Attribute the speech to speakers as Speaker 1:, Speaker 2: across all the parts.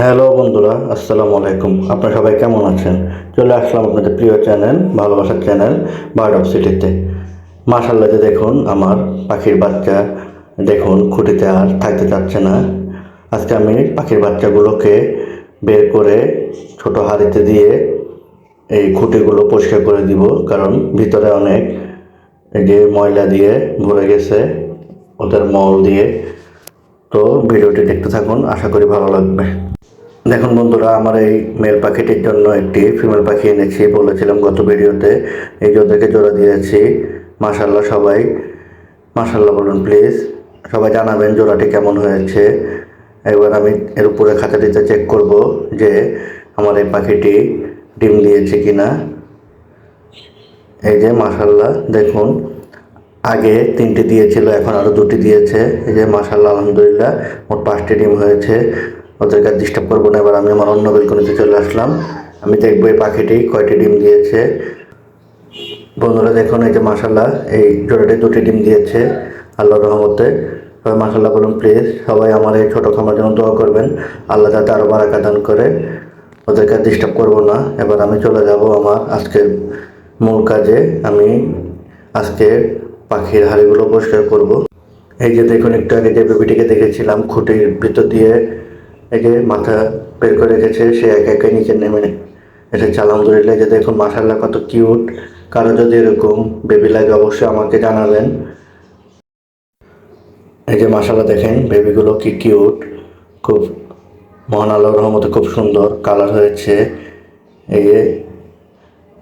Speaker 1: Hello বন্ধুরা, আসসালামু আলাইকুম। আপনারা সবাই কেমন আছেন? চলে আসলাম আপনাদের প্রিয় চ্যানেল, ভালোবাসার চ্যানেল বার্ড অফ সিটিতে মাশাল্লাহ যে দেখুন, আমার পাখির বাচ্চা দেখুন, খুঁটিতে আর থাকতে চাচ্ছে না। আজকে আমি পাখির বাচ্চাগুলোকে বের করে ছোট হাড়িতে দিয়ে এই খুঁটিগুলো পরিষ্কার করে দিব, কারণ ভিতরে অনেক যে ময়লা দিয়ে ভরে গেছে, ওদের মল দিয়ে। তো ভিডিওটি দেখতে থাকুন, আশা করি ভালো লাগবে। দেখুন বন্ধুরা, আমার এই মেল পাখিটির জন্য একটি ফিমেল পাখি এনেছি বলেছিলাম গত ভিডিওতে। এই যে ওদেরকে জোড়া দিয়েছি মাশাল্লাহ সবাই মাশাল্লাহ বলুন প্লিজ সবাই জানাবেন জোড়াটি কেমন হয়েছে। এবার আমি এর উপরে খাঁচাটিতে চেক করব যে আমার এই পাখিটি ডিম দিয়েছে কিনা। এই যে মাশাল্লাহ দেখুন। আগে তিনটি দিয়েছিল, এখন আরও দুটি দিয়েছে। এই যে মাশাল্লাহ আলহামদুলিল্লাহ, মোট পাঁচটি ডিম হয়েছে। ওদেরকে ডিস্টার্ব করব না, এবার আমি আমার অন্য বেলকনিতে চলে আসলাম। আমি দেখব এই পাখিটি কয়টি ডিম দিয়েছে। বন্ধুরা দেখুন, এই যে মাশাল্লাহ এই জোড়াটি দুটি ডিম দিয়েছে আল্লাহ রহমতে। সবাই মাশাল্লাহ বলুন প্লিজ সবাই আমার এই ছোটো খামার জন্য দোয়া করবেন। আল্লাহ যাতে আরও বারাকা দান করে। ওদেরকে ডিস্টার্ব করব না। এবার আমি চলে যাব আমার আজকের মূল কাজে। আমি আজকে পাখির হাড়িগুলো পরিষ্কার করব। এই যে দেখুন, একটু আগে যে বেবিটিকে দেখেছিলাম, খুঁটির ভিতর দিয়ে এই যে মাথা বের করে রেখেছে, সে একা একা নিচে নেমে এসে এসেছে আলহামদুলিল্লাহ যে দেখুন মাসাল্লাহ কত কিউট। কারও যদি এরকম বেবি লাগে, অবশ্যই আমাকে জানাবেন। এই যে মাসাল্লাহ দেখেন, বেবিগুলো কি কিউট। খুব মহান আল্লাহর রহমতে খুব সুন্দর কালার হয়েছে। এই যে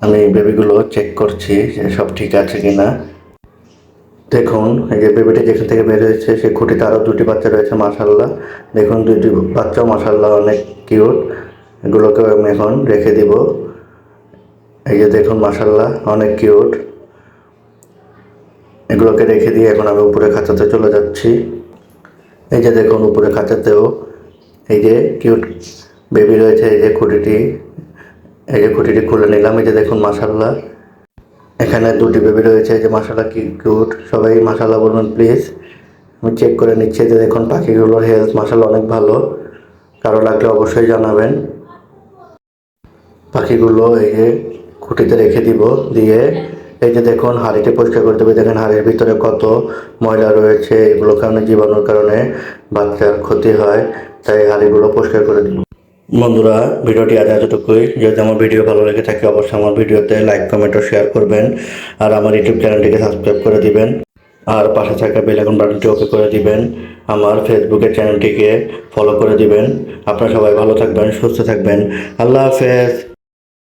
Speaker 1: আমি বেবিগুলো চেক করছি যে সব ঠিক আছে কিনা। দেখুন, এই যে বেবিটি যেখান থেকে বের হয়েছে সে খুঁটিতে আরও দুটি বাচ্চা রয়েছে মাশাল্লাহ দেখুন, দুটি বাচ্চা মাশাল্লাহ অনেক কিউট এগুলোকেও আমি এখন রেখে দিব। এই যে দেখুন মাশাল্লাহ অনেক কিউট এগুলোকে রেখে দিয়ে এখন আমি উপরে খাঁচাতে চলে যাচ্ছি। এই যে দেখুন, উপরে খাঁচাতেও এই যে কিউট বেবি রয়েছে, এই যে খুঁটিটি। এই যে খুঁটিটি খুলে নিলাম, এই যে দেখুন মাশাল্লাহ এখানে দুটি বেবি রয়েছে যে মাসালা কি কিউট সবাই মশালা বলবেন প্লিজ আমি চেক করে নিচ্ছি যে দেখুন পাখিগুলোর হেলথ মাসালা অনেক ভালো। কারও লাগলে অবশ্যই জানাবেন। পাখিগুলো এই যে খুঁটিতে রেখে দিব, দিয়ে এই যে দেখুন হাঁড়িটি পরিষ্কার করে দেবে। দেখেন হাঁড়ির ভিতরে কত ময়লা রয়েছে এগুলো কারণে জীবাণুর কারণে বাচ্চার ক্ষতি হয়, তাই হাঁড়িগুলো পরিষ্কার করে দিব বন্ধুরা, ভিডিওটি আজ এতটুকুই। যদি আমার ভিডিও ভালো লেগে থাকে, অবশ্যই আমার ভিডিওতে লাইক, কমেন্ট ও শেয়ার করবেন। আর আমার ইউটিউব চ্যানেলটিকে সাবস্ক্রাইব করে দিবেন। আর পাশে থাকা বেল আইকন বাটনটি ওকে করে দিবেন। আমার ফেসবুকের চ্যানেলটিকে ফলো করে দিবেন। আপনারা সবাই ভালো থাকবেন, সুস্থ থাকবেন। আল্লাহ হাফেজ।